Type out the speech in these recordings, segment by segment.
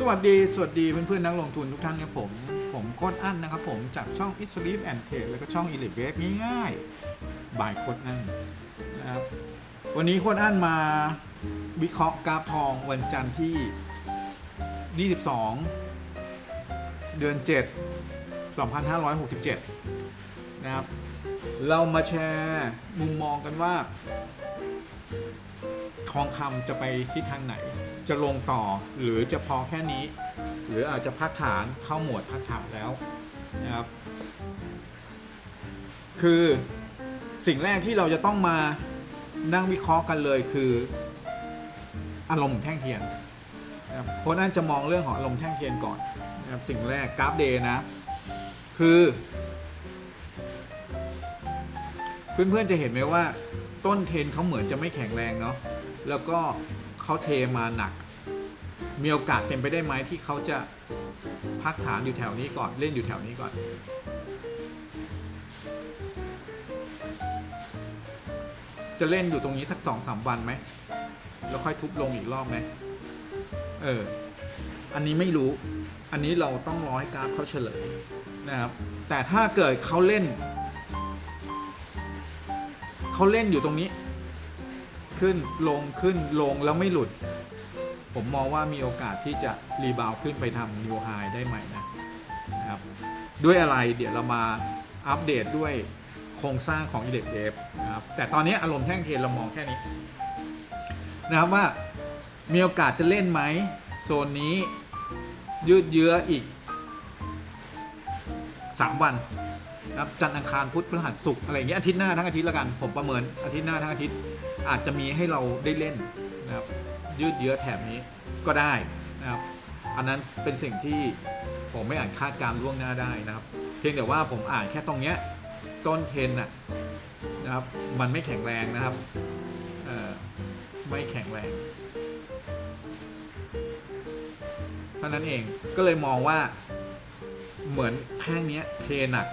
สวัสดี สวัสดีเพื่อนๆนักลงทุนทุกท่านครับผม ผมโค้ดอั้นนะครับผมจากช่อง i s l e e p and Trade แล้วก็ช่อง e l i t e Wave ง่ายๆบายโค้ดอั้นนะครับวันนี้โค้ดอั้นมาวิเคราะห์กราฟทองวันจันทร์ที่ 22 เดือน 7 2567 นะครับ เรามาแชร์มุมมองกันว่า ทองคำจะไปทิศทางไหน จะลงต่อหรือจะพอแค่นี้ หรืออาจจะพักฐานเข้าหมวดพักฐานแล้วนะครับคือสิ่งแรกที่เราจะต้องมานั่งวิเคราะห์กันเลยคืออารมณ์แท่งเทียนนะครับคนนั้นจะมองเรื่องของอารมณ์แท่งเทียนก่อนนะครับสิ่งแรกกราฟเดย์นะ คือ เพื่อนๆจะเห็นไหมว่าต้นเทนเขาเหมือนจะไม่แข็งแรงเนาะแล้วก็ เขาเทมาหนัก มีโอกาสเป็นไปได้ไหมที่เขาจะพักฐานอยู่แถวนี้ก่อนเล่นอยู่แถวนี้ก่อน จะเล่นอยู่ตรงนี้สักสองสามวันไหมแล้วค่อยทุบลงอีกรอบไหมเออ อันนี้ไม่รู้ อันนี้เราต้องรอให้กราฟเขาเฉลยนะครับ แต่ถ้าเกิดเขาเล่น เขาเล่นอยู่ตรงนี้ ขึ้นลงขึ้นลงแล้วไม่หลุด ผมมองว่ามีโอกาสที่จะรีบาวขึ้นไปทำนิวไฮได้ใหม่นะนะครับ ด้วยอะไรเดี๋ยวเรามาอัปเดตด้วยโครงสร้างของ i ีเด็ดเดฟนะครับแต่ตอนนี้อารมณ์แท่งเทนเรามองแค่นี้ นะครับว่ามีโอกาสจะเล่นไหมโซนนี้ยืดเยื้ออีก 3 วันนะครับจันทร์อังคารพุธพฤหัสศุกร์อะไรอย่างเงี้ยอาทิตย์หน้าทั้งอาทิตย์ละกัน ผมประเมินอาทิตย์หน้าทั้งอาทิตย์ อาจจะมีให้เราได้เล่นนะครับยืดเยื้อแถบนี้ก็ได้นะครับอันนั้นเป็นสิ่งที่ผมไม่อาจคาดการณ์ล่วงหน้าได้นะครับ เพียงแต่ว่าผมอ่านแค่ตรงเนี้ยต้นเทนน่ะนะครับมันไม่แข็งแรงนะครับไม่แข็งแรงเท่านั้นเองก็เลยมองว่าเหมือนแท่งนี้เทหนัก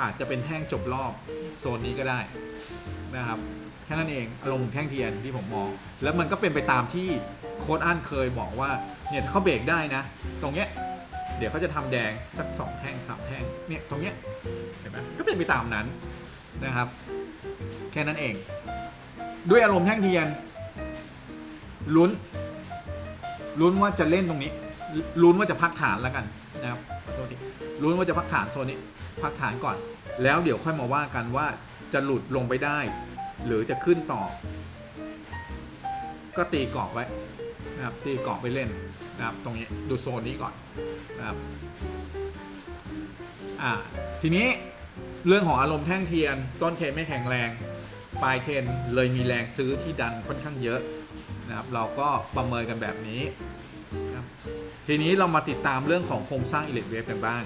อาจจะเป็นแท่งจบรอบโซนนี้ก็ได้นะครับ ค่นั้นเองอารมณ์แท่งเทียนที่ผมมอง แล้วมันก็เป็นไปตามที่โค้ดอันเคยบอกว่าเนี่ยถ้าเขาเบรกได้นะ ตรงเนี้ยเดี๋ยวเขาจะทำแดงสักสองแท่งสามแท่งเนี่ยตรงเนี้ยเห็นไหมก็เป็นไปตามนั้นนะครับ แค่นั้นเอง ด้วยอารมณ์แท่งเทียนลุ้นลุ้นว่าจะเล่นตรงนี้ลุ้นว่าจะพักฐานแล้วกันนะครับขอโทษทีลุ้นว่าจะพักฐานโซนนี้พักฐานก่อน แล้วเดี๋ยวค่อยมาว่ากันว่าจะหลุดลงไปได้ หรือจะขึ้นต่อ ก็ตีกรอบไว้นะครับตีกรอบไปเล่นนะครับตรงนี้ดูโซนนี้ก่อนนะครับอ่าทีนี้เรื่องของอารมณ์แท่งเทียน ต้นเทนไม่แข็งแรง ปลายเทนเลยมีแรงซื้อที่ดันค่อนข้างเยอะนะครับเราก็ประเมินกันแบบนี้นะครับทีนี้เรามาติดตามเรื่องของโครงสร้างอิเล็กเวฟกันบ้าง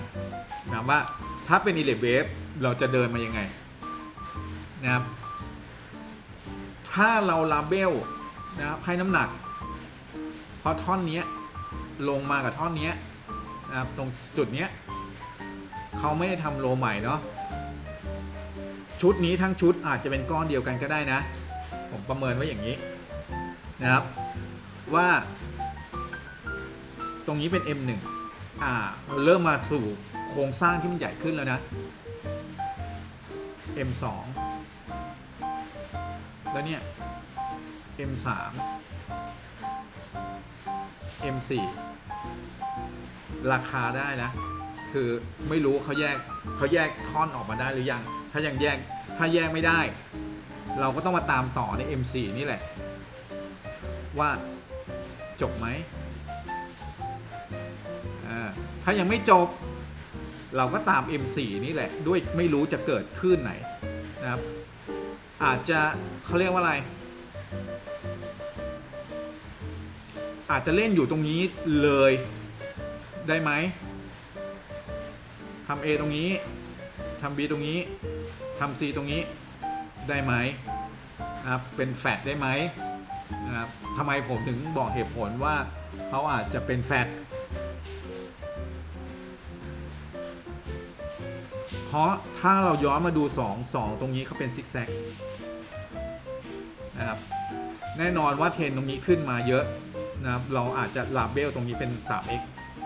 นะว่าถ้าเป็นอิเล็กเวฟเราจะเดินมายังไงนะครับ ถ้าเราลาเบลนะครับให้น้ำหนัก เพราะท่อนนี้ลงมากับท่อนนี้นะครับตรงจุดนี้เขาไม่ได้ทำโลใหม่เนาะชุดนี้ทั้งชุดอาจจะเป็นก้อนเดียวกันก็ได้นะ ผมประเมินไว้อย่างนี้นะครับ ว่าตรงนี้เป็น M1 อ่าเริ่มมาสู่โครงสร้างที่มันใหญ่ขึ้นแล้วนะ M2 แล้วเนี่ย M3 M4 ราคาได้นะ คือไม่รู้เขาแยกเขาแยกท่อนออกมาได้หรือยัง ถ้ายังแยกถ้าแยกไม่ได้ เราก็ต้องมาตามต่อใน M4 นี่แหละ ว่าจบไหมถ้ายังไม่จบ เราก็ตาม M4 นี่แหละ ด้วยไม่รู้จะเกิดขึ้นไหนนะครับ อาจจะเขาเรียกว่าอะไร อาจจะเล่นอยู่ตรงนี้เลยได้ไหมทำ A ตรงนี้ทำ B ตรงนี้ทำ C ตรงนี้ได้ไหมนะครับเป็นแฟดได้ไหมนะครับทำไมผมถึงบอกเหตุผลว่าเขาอาจจะเป็นแฟด ราะถ้าเราย้อนมาดู 2 2 ตรงนี้เขาเป็นซิกแซกนะครับแน่นอนว่าเทรนตรงนี้ขึ้นมาเยอะนะครับเราอาจจะลาเบลตรงนี้เป็น 3x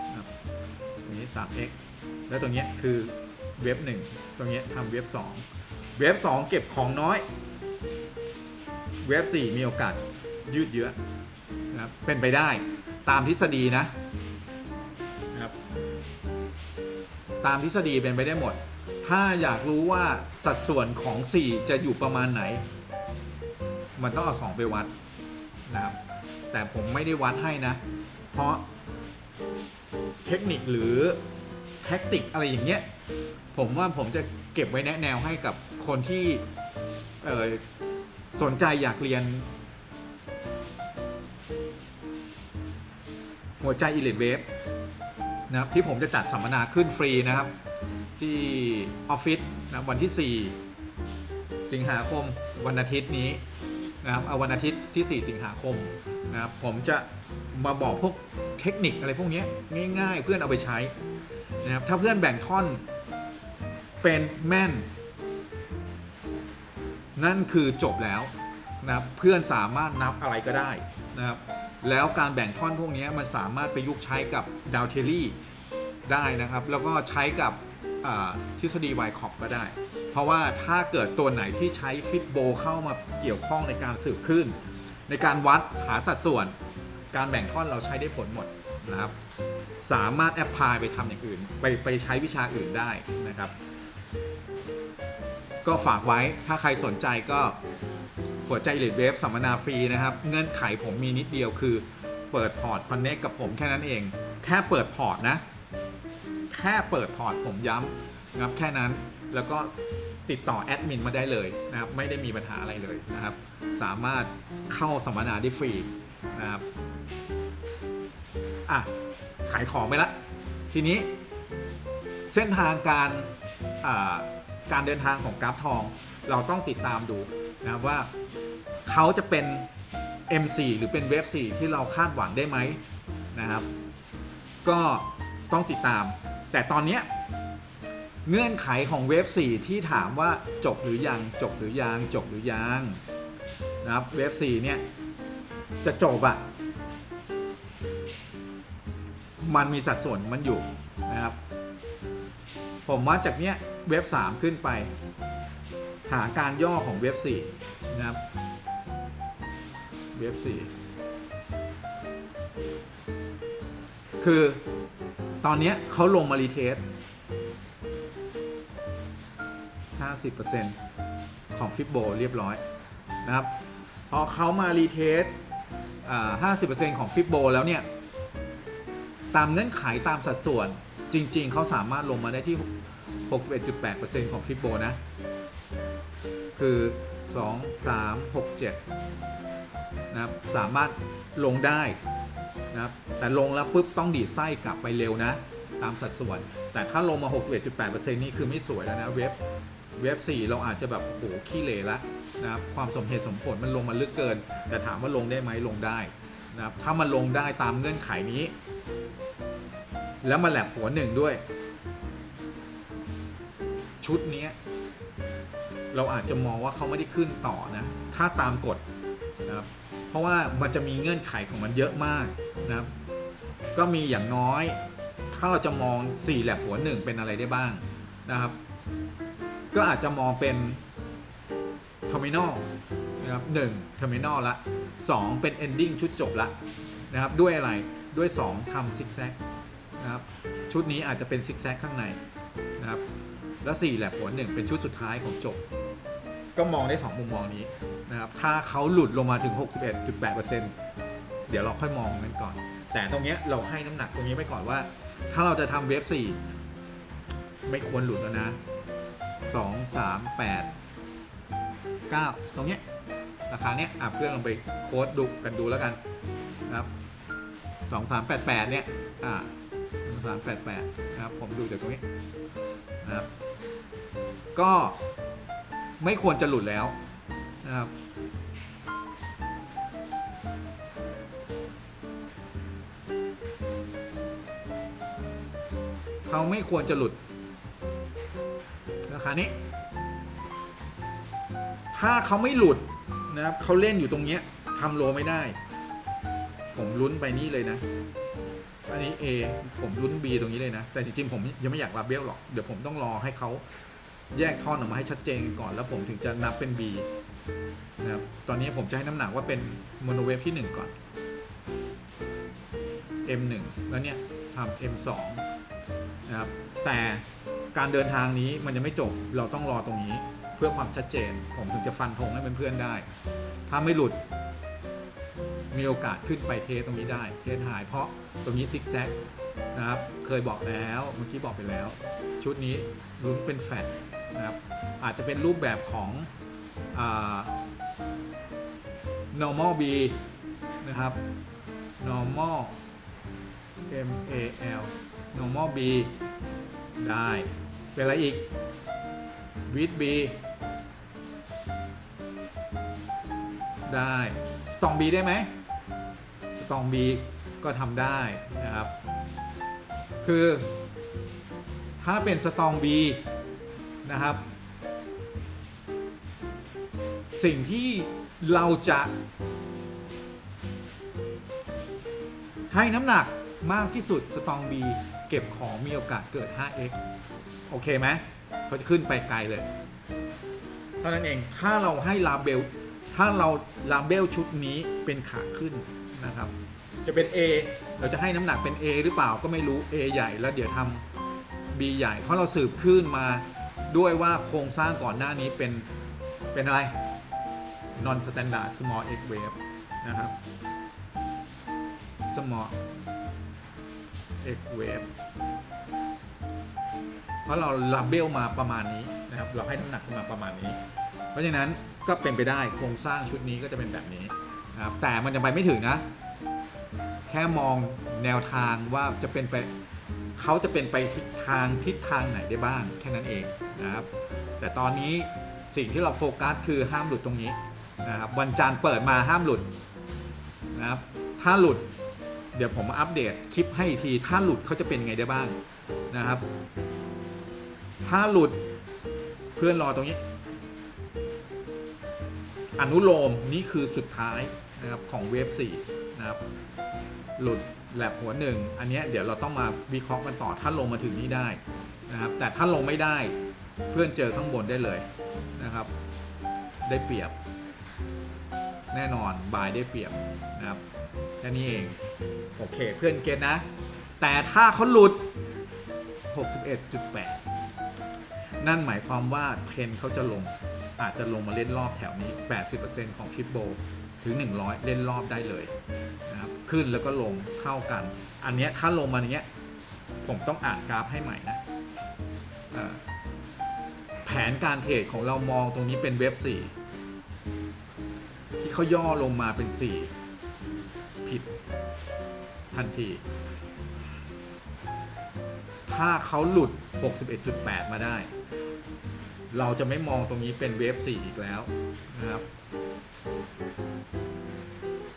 นะครับตรงนี้ 3x แล้วตรงนี้คือเว็บ1ตรงนี้ทำเว็บ2เว็บ2เก็บของน้อย เว็บ4มีโอกาสยืดเยื้อนะครับเป็นไปได้ตามทฤษฎีนะนะครับตามทฤษฎีเป็นไปได้หมด ถ้าอยากรู้ว่าสัดส่วนของ 4 จะอยู่ประมาณไหน มันต้องเอา 2 ไปวัดนะครับ แต่ผมไม่ได้วัดให้นะ เพราะเทคนิคหรือแท็กติกอะไรอย่างเงี้ย ผมว่าผมจะเก็บไว้แนะแนวให้กับคนที่สนใจอยากเรียน หัวใจ Elite Wave นะครับที่ผมจะจัดสัมมนาขึ้นฟรีนะครับ ที่ออฟฟิศนะวันที่ 4 สิงหาคมวันอาทิตย์นี้นะครับเอาวันอาทิตย์ที่ 4 สิงหาคมนะครับผมจะมาบอกพวกเทคนิคอะไรพวกนี้ง่าย ๆ เพื่อนเอาไปใช้นะครับถ้าเพื่อนแบ่งท่อนเป็นแม่น นั่นคือจบแล้วนะครับเพื่อนสามารถนับอะไรก็ได้นะครับแล้วการแบ่งท่อนพวกนี้มันสามารถไปยุกใช้กับดาวเทลลี่ได้นะครับ แล้วก็ใช้กับ ทฤษฎีไวคอปก็ได้ เพราะว่าถ้าเกิดตัวไหนที่ใช้ฟิตโบเข้ามาเกี่ยวข้องในการสืบขึ้น ในการวัดหาสัดส่วน การแบ่งท่อนเราใช้ได้ผลหมดนะครับ สามารถแอพพลายไปทำอย่างอื่น ไปไปใช้วิชาอื่นได้นะครับ ก็ฝากไว้ถ้าใครสนใจก็หัวใจเลดเวฟสัมมนาฟรีนะครับ เงื่อนไขผมมีนิดเดียวคือเปิดพอร์ตคอนเน c กับผมแค่นั้นเอง แค่เปิดพอร์ตนะ แค่เปิดพอร์ตผมย้ำนะครับแค่นั้นแล้วก็ติดต่อแอดมินมาได้เลยนะครับไม่ได้มีปัญหาอะไรเลยนะครับ สามารถเข้าสัมมนาได้ฟรีนะครับอะขายของไปละ ทีนี้เส้นทางการการเดินทางของกราฟทอง เราต้องติดตามดูนะครับว่าเขาจะเป็น M4 หรือเป็นเวฟ4ที่เราคาดหวังได้ไหมนะครับ ก็ต้องติดตาม แต่ตอนเนี้ยเงื่อนไขของเวฟ4ที่ถามว่าจบหรือยังจบหรือยังจบหรือยังนะครับเวฟ4เนี่ยจะจบอะมันมีสัดส่วนมันอยู่นะครับ ผมว่าจากเนี้ยเว็บ3ขึ้นไป หาการย่อของเว็บ4นะครับเว็บ4คือ ตอนเนี้ยเขาลงมารีเทส50%ของฟิปโบเรียบร้อยนะครับ พอเขามารีเทส50%ของฟิปโบแล้วเนี่ย ตามเงื่อนไขตามสัดส่วนจริง ๆ เขาสามารถลงมาได้ที่ 61.8%ของฟิปโบนะ คือ 2 3 6 7 นะครับ สามารถลงได้นะครับ แต่ลงแล้วปุ๊บต้องดีดไส้กลับไปเร็วนะ ตามสัดส่วน แต่ถ้าลงมา 61.8%นี่คือไม่สวยแล้วนะเว็บเว็บ4เราอาจจะแบบโอ้โหขี้เหร่ละนะครับความสมเหตุสมผลมันลงมาลึกเกิน แต่ถามว่าลงได้ไหมลงได้นะครับถ้ามันลงได้ตามเงื่อนไขนี้ แล้วมาแหลบหัวหนึ่งด้วย ชุดนี้เราอาจจะมองว่าเขาไม่ได้ขึ้นต่อนะ ถ้าตามกฎนะครับเพราะว่ามันจะมีเงื่อนไขของมันเยอะมากนะครับ ก็มีอย่างน้อย ถ้าเราจะมอง4แหลบหัวหนึ่งเป็นอะไรได้บ้างนะครับ ก็อาจจะมองเป็น terminal นะครับหนึ่ง terminal ละ2 เป็น ending ชุดจบละนะครับ ด้วยอะไรด้วย 2ทำซิกแซกนะครับชุดนี้อาจจะเป็นซิกแซกข้างในนะครับและ4แหลบหัวหนึ่งเป็นชุดสุดท้ายของจบ ก็มองได้ 2 มุมมองนี้นะครับถ้าเขาหลุดลงมาถึง 61.8%เดี๋ยวเราค่อยมองนั้นก่อน แต่ตรงเนี้ยเราให้น้ำหนักตรงนี้ไว้ก่อนว่า ถ้าเราจะทำเวฟ4ไม่ควรหลุดแล้วนะ2 3 8 9ตรงเนี้ยราคาเนี้ยอะเพื่อนลองไปโค้ดดูกันดูแล้วกันนะครับ2 3 8 8เนี่ยอ่า2 3 8 8นะครับผมดูจากตรงนี้นะครับก็ไม่ควรจะหลุดแล้วนะครับ เขาไม่ควรจะหลุด ราคานี้ ถ้าเขาไม่หลุดนะครับเขาเล่นอยู่ตรงเนี้ยทำโลไม่ได้ ผมลุ้นไปนี่เลยนะอันนี้ A ผมลุ้น B ตรงนี้เลยนะ แต่จริงๆผมยังไม่อยากรับเบลหรอก เดี๋ยวผมต้องรอให้เขาแยกท่อนออกมาให้ชัดเจนกันก่อนแล้วผมถึงจะนับเป็น B นะครับ ตอนนี้ผมจะให้น้ำหนักว่าเป็นโมโนเวฟที่ 1 ก่อน M1 แล้วเนี่ยทำ M2 นะครับแต่การเดินทางนี้มันยังไม่จบเราต้องรอตรงนี้เพื่อความชัดเจน ผมถึงจะฟันธงให้เพื่อนๆได้ ถ้าไม่หลุดมีโอกาสขึ้นไปเทสตรงนี้ได้ เทสหายเพราะตรงนี้ซิกแซกนะครับเคยบอกแล้วเมื่อกี้บอกไปแล้ว ชุดนี้ลุ้นเป็นแฟตนะครับอาจจะเป็นรูปแบบของอ normal B นะครับ normal M A L normal B ได้ เป็นอะไรอีก with B ได้ strong B ได้ไหม strong B ก็ทำได้นะครับ คือถ้าเป็น strong B นะครับ สิ่งที่เราจะให้น้ำหนักมากที่สุด strong B เก็บของมีโอกาสเกิด 5x โอเคไหมเขาจะขึ้นไปไกลเลยเท่านั้นเองถ้าเราให้ลาเบลถ้าเราลาเบลชุดนี้เป็นขาขึ้นนะครับ จะเป็น A เราจะให้น้ำหนักเป็น A หรือเปล่าก็ไม่รู้ A ใหญ่แล้วเดี๋ยวทำ B ใหญ่ เพราะเราสืบขึ้นมาด้วยว่าโครงสร้างก่อนหน้านี้เป็นเป็นอะไร non standard small x wave นะครับ small x wave เพราะเราลาเบลมาประมาณนี้นะครับ เราให้น้ำหนักมาประมาณนี้ เพราะฉะนั้นก็เป็นไปได้โครงสร้างชุดนี้ก็จะเป็นแบบนี้นะครับ แต่มันยังไปไม่ถึงนะ แค่มองแนวทางว่าจะเป็นไปเขาจะเป็นไปทิศทางทิศทางไหนได้บ้างแค่นั้นเองนะครับ แต่ตอนนี้สิ่งที่เราโฟกัสคือห้ามหลุดตรงนี้นะครับวันจันทร์เปิดมาห้ามหลุดนะครับถ้าหลุด ดี๋ยวผมมาอัปเดตคลิปให้อีกทีถ้าหลุดเขาจะเป็นไงได้บ้างนะครับ ถ้าหลุดเพื่อนรอตรงนี้ อนุโลมนี่คือสุดท้ายนะครับของเวฟ4นะครับ หลุดแลบหัวหนึ่งอันนี้เดี๋ยวเราต้องมาวิเคราะห์กันต่อถ้าลงมาถึงนี่ได้นะครับ แต่ถ้าลงไม่ได้เพื่อนเจอข้างบนได้เลยนะครับ ได้เปรียบ แน่นอนบายได้เปรียบนะครับ แค่นี้เอง โอเค เพื่อนเก็ตนะ แต่ถ้าเขาหลุด 61.8 นั่นหมายความว่าเพนเขาจะลง อาจจะลงมาเล่นรอบแถวนี้ 80%ของฟิปโบถึง 100 เล่นรอบได้เลยนะครับขึ้นแล้วก็ลงเท่ากัน อันเนี้ยถ้าลงมาอย่างเงี้ยผมต้องอ่านกราฟให้ใหม่นะแผนการเทรดของเรามองตรงนี้เป็นเว็บ 4 ที่เขาย่อลงมาเป็น 4 ทันที ถ้าเขาหลุด 61.8 มาได้ เราจะไม่มองตรงนี้เป็นเวฟ 4 อีกแล้วนะครับ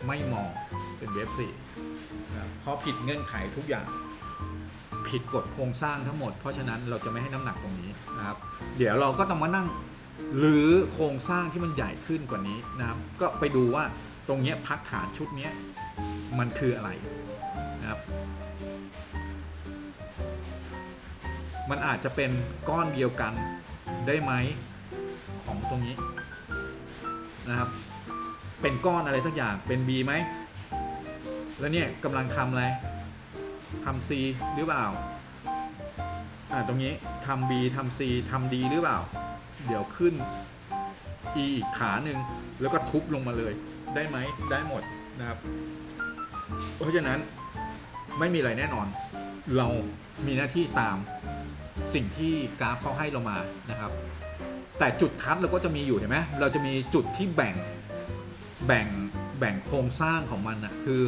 ไม่มองเป็นเวฟ 4 นะเพราะผิดเงื่อนไขทุกอย่าง ผิดกฎโครงสร้างทั้งหมด เพราะฉะนั้นเราจะไม่ให้น้ำหนักตรงนี้นะครับ เดี๋ยวเราก็ต้องมานั่งหรือโครงสร้างที่มันใหญ่ขึ้นกว่านี้นะครับ ก็ไปดูว่าตรงนี้พักฐานชุดนี้มันคืออะไร มันอาจจะเป็นก้อนเดียวกันได้ไหมของตรงนี้นะครับ เป็นก้อนอะไรสักอย่างเป็น B ไหมแล้วเนี่ยกำลังทำอะไรทำ C หรือเปล่าอ่าตรงนี้ทำ B ทำ C ทำ D หรือเปล่า เดี๋ยวขึ้น E อีกขาหนึ่งแล้วก็ทุบลงมาเลยได้ไหมได้หมดนะครับ เพราะฉะนั้นไม่มีอะไรแน่นอน เรามีหน้าที่ตาม สิ่งที่กราฟเขาให้เรามานะครับ แต่จุดคัดเราก็จะมีอยู่เห็นไหมเราจะมีจุดที่แบ่งแบ่งแบ่งโครงสร้างของมันอะคือ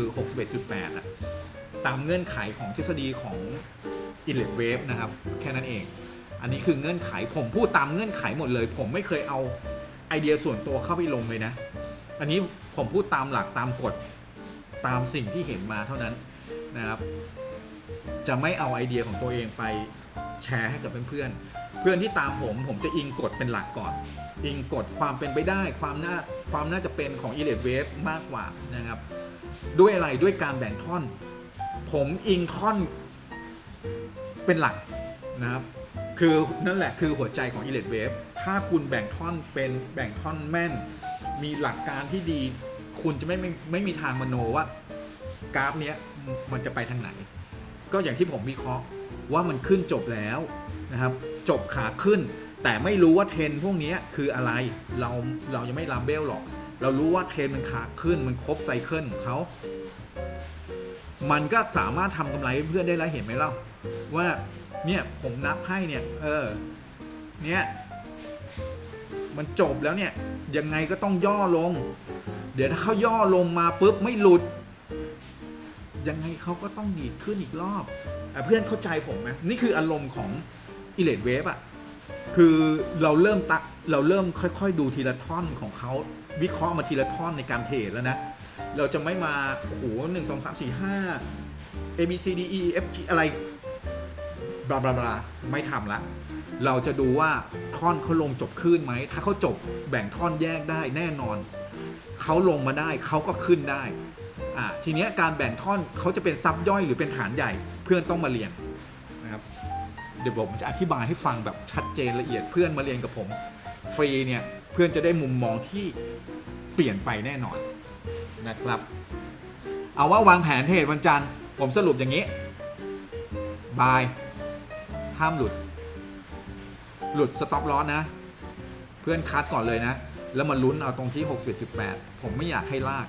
61.8อะตามเงื่อนไขของทฤษฎีของ i l e t Wave นะครับ แค่นั้นเอง อันนี้คือเงื่อนไขผมพูดตามเงื่อนไขหมดเลย ผมไม่เคยเอาไอเดียส่วนตัวเข้าไปลงเลยนะ อันนี้ผมพูดตามหลักตามกฎตามสิ่งที่เห็นมาเท่านั้นนะครับ จะไม่เอาไอเดียของตัวเองไปแชร์ให้กับเพื่อนๆ เพื่อนที่ตามผมผมจะอิงกฎเป็นหลักก่อน อิงกฎความเป็นไปได้ ความน่าความน่าจะเป็นของ e l e t Wave มากกว่านะครับ ด้วยอะไรด้วยการแบ่งท่อน ผมอิงท่อนเป็นหลักนะครับ คือนั่นแหละคือหัวใจของ e l e t Wave ถ้าคุณแบ่งท่อนเป็นแบ่งท่อนแม่น มีหลักการที่ดี คุณจะไม่ไม่ไม่มีทางมโนว่ากราฟเนี้ยมันจะไปทางไหน ก็อย่างที่ผมวิเคราะห์ว่ามันขึ้นจบแล้วนะครับ จบขาขึ้น แต่ไม่รู้ว่าเทรนพวกนี้คืออะไรเราเรายังไม่ลัมเบลหรอก เรารู้ว่าเทรนมันขาขึ้นมันครบไซเคิลของเขามันก็สามารถทำกำไรเพื่อนได้แล้วเห็นไหมเล่าว่าเนี่ยผมนับให้เนี่ยเออเนี่ยมันจบแล้วเนี่ยยังไงก็ต้องย่อลง เดี๋ยวถ้าเขาย่อลงมาปุ๊บไม่หลุด ยังไงเขาก็ต้องดีดขึ้นอีกรอบแต่เพื่อนเข้าใจผมไหมนี่คืออารมณ์ของอิเลดเวฟอะคือเราเริ่มตักเราเริ่มค่อยๆ ดูทีละท่อนของเขาวิเคราะห์มาทีละท่อนในการเทรดแล้วนะ เราจะไม่มาโอ้โหหนึ่งสองสามสี่ห้า A B C D E F G อะไรบลาบลาบลาไม่ทำละ เราจะดูว่าท่อนเขาลงจบขึ้นไหม ถ้าเขาจบแบ่งท่อนแยกได้แน่นอน เขาลงมาได้เขาก็ขึ้นได้ อ่าทีเนี้ยการแบ่งท่อนเขาจะเป็นซับย่อยหรือเป็นฐานใหญ่เพื่อนต้องมาเรียนนะครับเดี๋ยวผมจะอธิบายให้ฟังแบบชัดเจนละเอียดเพื่อนมาเรียนกับผมฟรีเนี่ยเพื่อนจะได้มุมมองที่เปลี่ยนไปแน่นอนนะครับ เอาว่าวางแผนเทรดวันจันทร์ผมสรุปอย่างนี้บายห้ามหลุด หลุดสต็อปลอสนะ เพื่อนคัดก่อนเลยนะ แล้วมาลุ้นเอาตรงที่ 61.8 ผมไม่อยากให้ลาก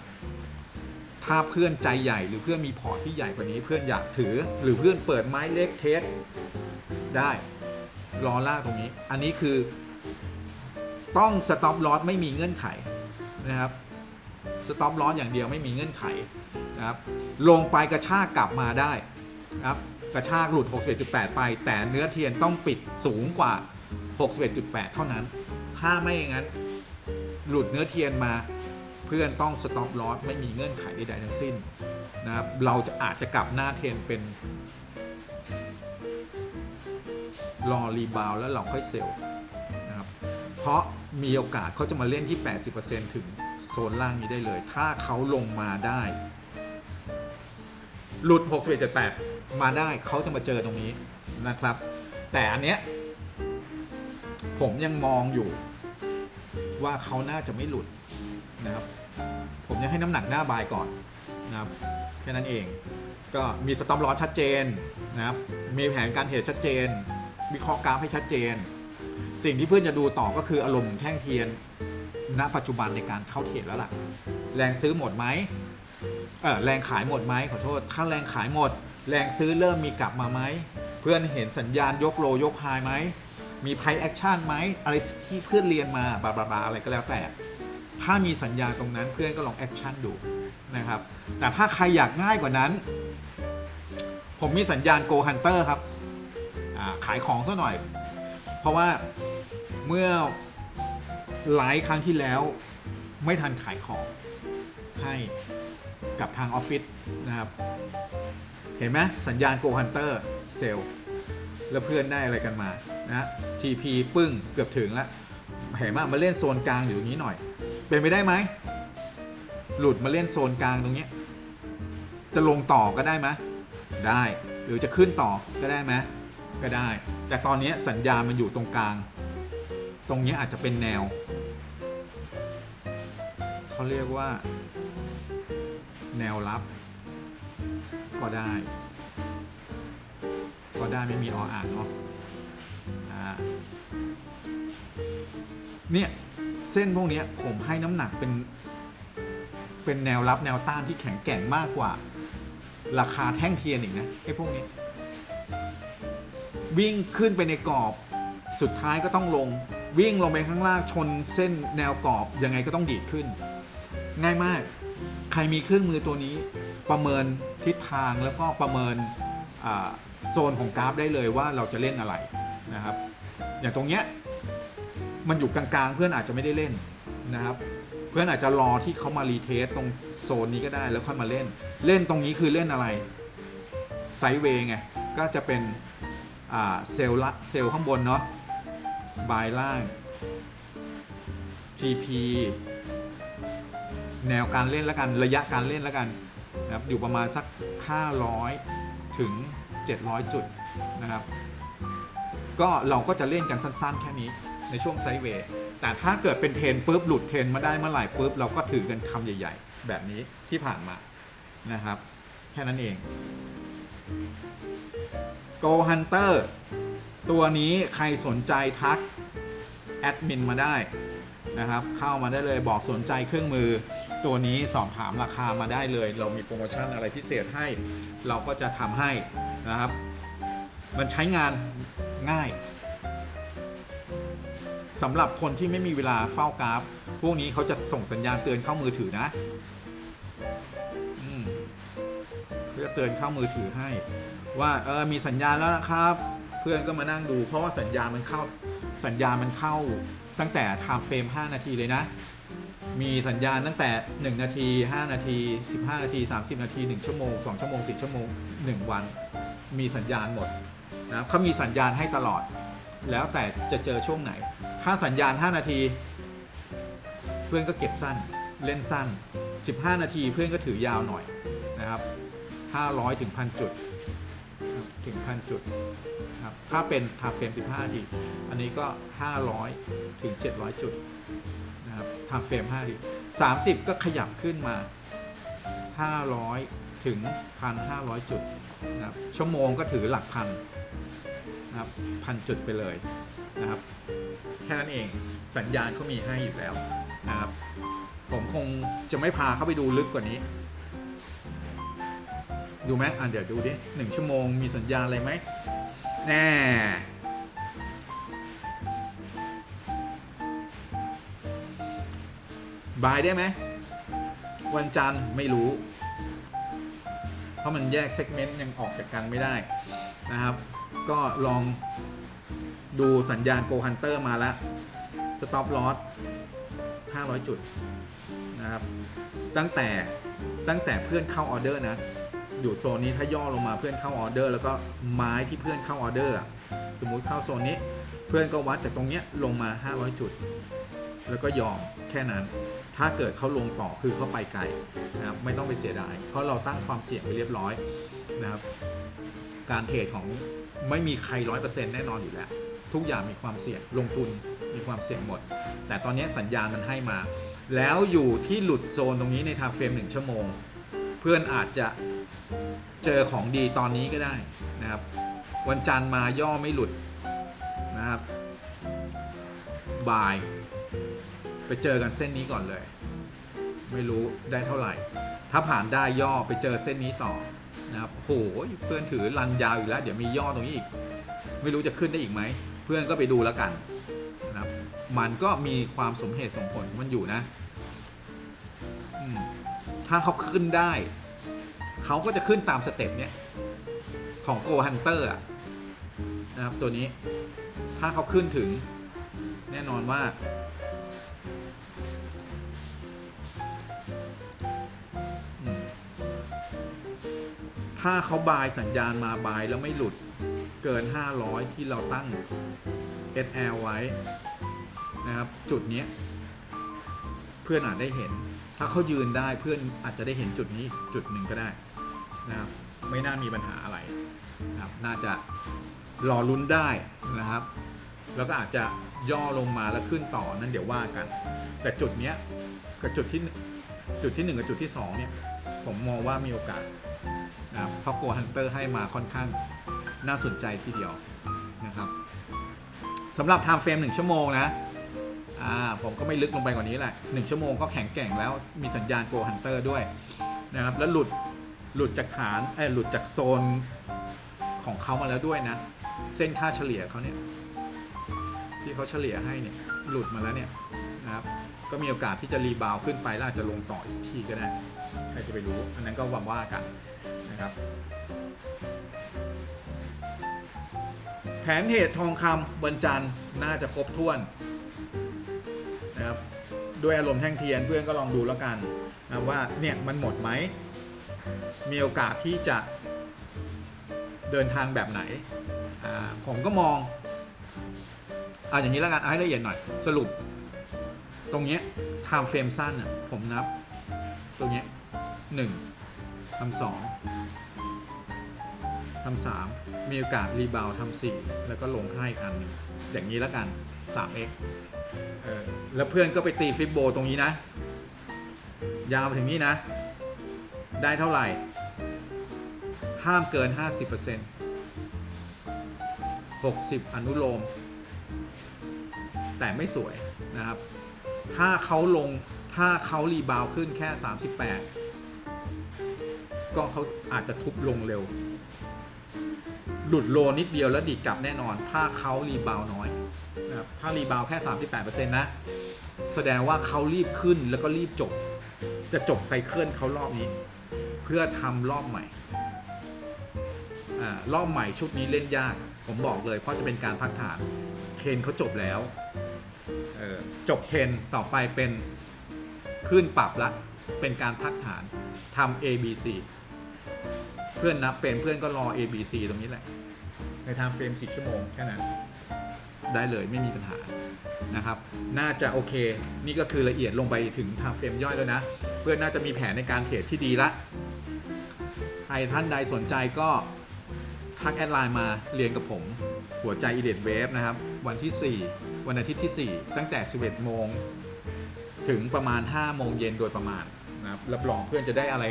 ถ้าเพื่อนใจใหญ่หรือเพื่อนมีพอร์ตที่ใหญ่กว่านี้เพื่อนอยากถือ หรือเพื่อนเปิดไม้เล็กเทสได้รอลาตรงนี้ อันนี้คือต้องสต็อปลอสไม่มีเงื่อนไขนะครับสต็อปลอสอย่างเดียวไม่มีเงื่อนไขนะครับลงไปกระชากกลับมาได้นะครับกระชากหลุด 61.8 ไป แต่เนื้อเทียนต้องปิดสูงกว่า 61.8 เท่านั้น ถ้าไม่อย่างนั้น หลุดเนื้อเทียนมา เพื่อนต้องสต็อปลอสไม่มีเงื่อนไขใดๆทั้งสิ้นนะครับเราจะอาจจะกลับหน้าเทนเป็นรอรีบาวแล้วเราค่อยเซลล์นะครับเพราะมีโอกาสเขาจะมาเล่นที่ 80%ถึงโซนล่างนี้ได้เลย ถ้าเขาลงมาได้ หลุด 61.8 มาได้เขาจะมาเจอตรงนี้นะครับ แต่อันเนี้ยผมยังมองอยู่ว่าเขาน่าจะไม่หลุดนะครับ ผมยังให้น้ำหนักหน้าบายก่อนนะครับแค่นั้นเอง ก็มีสต็อปลอสชัดเจนนะครับมีแผนการเทรดชัดเจน วิเคราะห์กราฟให้ชัดเจน สิ่งที่เพื่อนจะดูต่อก็คืออารมณ์แท่งเทียนณปัจจุบันในการเข้าเทรดแล้วล่ะ แรงซื้อหมดไหมเออแรงขายหมดไหมขอโทษถ้าแรงขายหมด แรงซื้อเริ่มมีกลับมาไหมเพื่อนเห็นสัญญาณยกโลยกไฮไหมมีไพแอคชั่นไหมอะไรที่เพื่อนเรียนมาบาบาบาอะไรก็แล้วแต่ ถ้ามีสัญญาตรงนั้นเพื่อนก็ลองแอคชั่นดูนะครับ แต่ถ้าใครอยากง่ายกว่านั้น ผมมีสัญญาณ Go Hunter ครับ ขายของซะหน่อย เพราะว่าเมื่อไลฟ์ครั้งที่แล้วไม่ทันขายของให้กับทางออฟฟิศนะครับ เห็นไหมสัญญาณ Go Hunter เซลแล้วเพื่อนได้อะไรกันมานะ TP ปึ้งเกือบถึงแล้วเห็นไหมมาเล่นโซนกลางอยู่นี้หน่อย เป็นไปได้ไหม หลุดมาเล่นโซนกลางตรงนี้จะลงต่อก็ได้ไหมได้ หรือจะขึ้นต่อก็ได้ไหมก็ได้ แต่ตอนนี้สัญญาณมันอยู่ตรงกลาง ตรงนี้อาจจะเป็นแนว เขาเรียกว่า แนวรับ ก็ได้ ก็ได้ไม่มีออ่านเนาะ อ่า เนี่ย ส้นพวกนี้ผมให้น้ำหนักเป็น เป็นแนวรับแนวต้านที่แข็งแกร่งมากกว่า ราคาแท่งเทียนอีกนะไอ้พวกนี้ วิ่งขึ้นไปในกรอบสุดท้ายก็ต้องลง วิ่งลงไปข้างล่างชนเส้นแนวกรอบยังไงก็ต้องดีดขึ้น ง่ายมาก ใครมีเครื่องมือตัวนี้ ประเมินทิศทางแล้วก็ประเมินโซนของกราฟได้เลยว่าเราจะเล่นอะไรนะครับ อย่างตรงเนี้ย มันอยู่กลางๆ เพื่อนอาจจะไม่ได้เล่นนะครับ เพื่อนอาจจะรอที่เขามารีเทสตรงโซนนี้ก็ได้แล้วค่อยมาเล่น เล่นตรงนี้คือเล่นอะไรไซเวย์ไงก็จะเป็นเซลล์ละเซลล์ข้างบนเนาะบายล่าง TP แนวการเล่นแล้วกันระยะการเล่นแล้วกันนะครับอยู่ประมาณสัก 500 ถึง 700 จุดนะครับ ก็เราก็จะเล่นกันสั้นๆ แค่นี้ ในช่วงไซด์เวย์แต่ถ้าเกิดเป็นเทรนปุ๊บหลุดเทรนมาได้เมื่อไหร่ปุ๊บเราก็ถือกันคำใหญ่ ๆ แบบนี้ที่ผ่านมานะครับ แค่นั้นเอง Go Hunter ตัวนี้ใครสนใจทักแอดมินมาได้นะครับ เข้ามาได้เลยบอกสนใจเครื่องมือ ตัวนี้สอบถามราคามาได้เลย เรามีโปรโมชั่นอะไรพิเศษให้ เราก็จะทำให้นะครับ มันใช้งานง่าย สำหรับคนที่ไม่มีเวลาเฝ้ากราฟ พวกนี้เขาจะส่งสัญญาณเตือนเข้ามือถือนะเขาจะเตือนเข้ามือถือให้ ว่าเออมีสัญญาณแล้วนะครับ เพื่อนก็มานั่งดู เพราะว่าสัญญาณมันเข้าสัญญาณมันเข้าตั้งแต่ time frame 5 นาทีเลยนะ มีสัญญาณตั้งแต่ 1 นาที 5 นาที 15 นาที 30 นาที 1 ชั่วโมง 2 ชั่วโมง 10 ชั่วโมง 1 วัน มีสัญญาณหมดนะเขามีสัญญาณให้ตลอด แล้วแต่จะเจอช่วงไหน ถ้าสัญญาณ 5 นาที เพื่อนก็เก็บสั้นเล่นสั้น 15 นาทีเพื่อนก็ถือยาวหน่อยนะครับ 500 ถึง1,000จุดถึง1,000จุดครับถ้าเป็นทาเฟรม 15 นาที อันนี้ก็ 500 ถึง 700 จุดนะครับทาเฟรม 5 นาที 30 ก็ขยับขึ้นมา 500 ถึง 1,500 จุดนะครับชั่วโมงก็ถือหลักพันนะครับพันจุดไปเลยนะครับ แค่นั้นเองสัญญาณเขามีให้อยู่แล้วนะครับ ผมคงจะไม่พาเข้าไปดูลึกกว่านี้ ดูไหมอะเดี๋ยวดูดิหนึ่งชั่วโมงมีสัญญาณอะไรไหมแน่บายได้ไหม วันจันทร์ไม่รู้ เพราะมันแยกเซกเมนต์ยังออกจากกันไม่ได้นะครับ ก็ลอง ดูสัญญาณ Go Hunter มาแล้ว Stop Loss 500 จุดนะครับ ตั้งแต่ตั้งแต่เพื่อนเข้าออเดอร์นะ อยู่โซนนี้ถ้าย่อลงมาเพื่อนเข้าออเดอร์ แล้วก็ไม้ที่เพื่อนเข้าออเดอร์สมมุติเข้าโซนนี้ เพื่อนก็วัดจากตรงเนี้ยลงมา 500 จุด แล้วก็ยอมแค่นั้น ถ้าเกิดเขาลงต่อคือเขาไปไกลนะครับไม่ต้องไปเสียดาย เพราะเราตั้งความเสี่ยงไปเรียบร้อยนะครับ การเทรดของไม่มีใครร้อยเปอร์เซ็นต์แน่นอนอยู่แล้ว ทุกอย่างมีความเสี่ยงลงทุนมีความเสี่ยงหมด แต่ตอนนี้สัญญาณมันให้มา แล้วอยู่ที่หลุดโซนตรงนี้ในไทม์เฟรมหนึ่งชั่วโมง เพื่อนอาจจะเจอของดีตอนนี้ก็ได้นะครับ วันจันทร์มาย่อไม่หลุดนะครับบ่าย ไปเจอกันเส้นนี้ก่อนเลย ไม่รู้ได้เท่าไหร่ ถ้าผ่านได้ย่อไปเจอเส้นนี้ต่อนะครับโหเพื่อนถือรันยาวอยู่แล้ว เดี๋ยวมีย่อตรงนี้อีก ไม่รู้จะขึ้นได้อีกไหม เพื่อนก็ไปดูแล้วกันนะครับมันก็มีความสมเหตุสมผลมันอยู่นะถ้าเขาขึ้นได้ เขาก็จะขึ้นตามสเต็ปเนี้ยของ Go Hunter อะนะครับตัวนี้ ถ้าเขาขึ้นถึง แน่นอนว่า ถ้าเขาบายสัญญาณมาบายแล้วไม่หลุด เกิน 500 ที่เราตั้ง SL ไว้นะครับ จุดนี้เพื่อนอาจได้เห็น ถ้าเขายืนได้เพื่อนอาจจะได้เห็นจุดนี้จุดหนึ่งก็ได้นะครับไม่น่ามีปัญหาอะไรนะครับน่าจะรอลุ้นได้นะครับ แล้วก็อาจจะย่อลงมาแล้วขึ้นต่อนั่นเดี๋ยวว่ากัน แต่จุดเนี้ยกับจุดที่จุดที่หนึ่งกับจุดที่สองเนี่ยผมมองว่ามีโอกาสนะครับเพราะโกฮันเตอร์ให้มาค่อนข้าง น่าสนใจทีเดียวนะครับสำหรับ time frame 1ชั่วโมงนะอ่าผมก็ไม่ลึกลงไปกว่านี้แหละ1ชั่วโมงก็แข็งแกร่งแล้วมีสัญญาณโกฮันเตอร์ด้วยนะครับแล้วหลุดหลุดจากฐานเอ้หลุดจากโซนของเขามาแล้วด้วยนะ เส้นค่าเฉลี่ยเขาเนี่ยที่เขาเฉลี่ยให้เนี่ยหลุดมาแล้วเนี่ยนะครับก็มีโอกาสที่จะรีบาวขึ้นไปแล้วอาจจะลงต่ออีกทีก็ได้ใครจะไปรู้ อันนั้นก็วังว่ากันนะครับ ผนเหตุทองคำวันจันทร์น่าจะครบถ้วนนะครับด้วยอารมณ์แท่งเทียนเพื่อนก็ลองดูแล้วกันนะว่าเนี่ยมันหมดไหม มีโอกาสที่จะเดินทางแบบไหน ผมก็มองอ่าอย่างนี้แล้วกันเอาให้ละเอียดหน่อย สรุป ตรงเนี้ย time frame สั้นอะผมนับ ตรงเนี้ยหนึ่งทำสองทำสาม มีโอกาสรีบาวทำสี่แล้วก็ลงค่าอีกอันหนึ่งอย่างนี้แล้วกัน 3x เออแล้วเพื่อนก็ไปตีฟิบโบตรงนี้นะ ยาวไปถึงนี้นะ ได้เท่าไหร่ ห้ามเกิน 50% 60 อนุโลม แต่ไม่สวยนะครับ ถ้าเขาลงถ้าเขารีบาวขึ้นแค่ 38 ก็เขาอาจจะทุบลงเร็ว หลุดโลนิดเดียวแล้วดีดกลับแน่นอน ถ้าเขารีบาวน้อยนะครับถ้ารีบาวแค่ 38%นะ แสดงว่าเขารีบขึ้นแล้วก็รีบจบ จะจบไซเคิลเขารอบนี้ เพื่อทำรอบใหม่รอบใหม่ชุดนี้เล่นยาก ผมบอกเลย เพราะจะเป็นการพักฐาน เทนเขาจบแล้ว จบเทนต่อไปเป็นขึ้นปรับละ เป็นการพักฐานทำ A B C เพื่อนนับเป็นเพื่อนก็รอ A B C ตรงนี้แหละ ในไทม์เฟรม10 ชั่วโมงแค่นั้น ได้เลยไม่มีปัญหานะครับ น่าจะโอเค นี่ก็คือละเอียดลงไปถึงไทม์เฟรมย่อยแล้วนะ เพื่อนน่าจะมีแผนในการเทรดที่ดีละใครท่านใดสนใจก็ทักแอดไลน์มาเรียนกับผม หัวใจอีเด w เวฟนะครับ วันที่ 4 วันอาทิตย์ที่ 4 ตั้งแต่ 11 โมง ถึงประมาณ 5 โมงเย็นโดยประมาณนะครับรับรองเพื่อนจะได้อะไร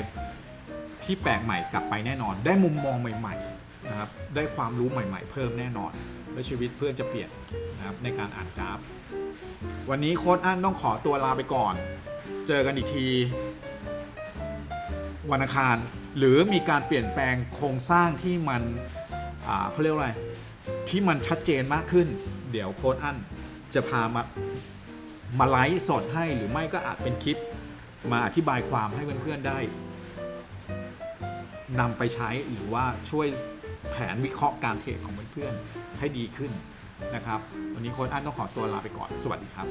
ที่แปลกใหม่กลับไปแน่นอน ได้มุมมองใหม่ๆนะครับได้ความรู้ใหม่ ๆ เพิ่มแน่นอน และชีวิตเพื่อนจะเปลี่ยนนะครับในการอ่านกราฟ วันนี้โค้ดอั้นต้องขอตัวลาไปก่อน เจอกันอีกที วันอังคาร หรือมีการเปลี่ยนแปลงโครงสร้างที่มันอ่าเขาเรียกว่าอะไรที่มันชัดเจนมากขึ้น เดี๋ยวโค้ดอั้นจะพามามาไลฟ์สดให้หรือไม่ก็อาจเป็นคลิปมาอธิบายความให้เพื่อนๆได้ นำไปใช้หรือว่าช่วยแผนวิเคราะห์การเทรดของเพื่อนๆให้ดีขึ้นนะครับ วันนี้โค้ดอั้นต้องขอตัวลาไปก่อน สวัสดีครับ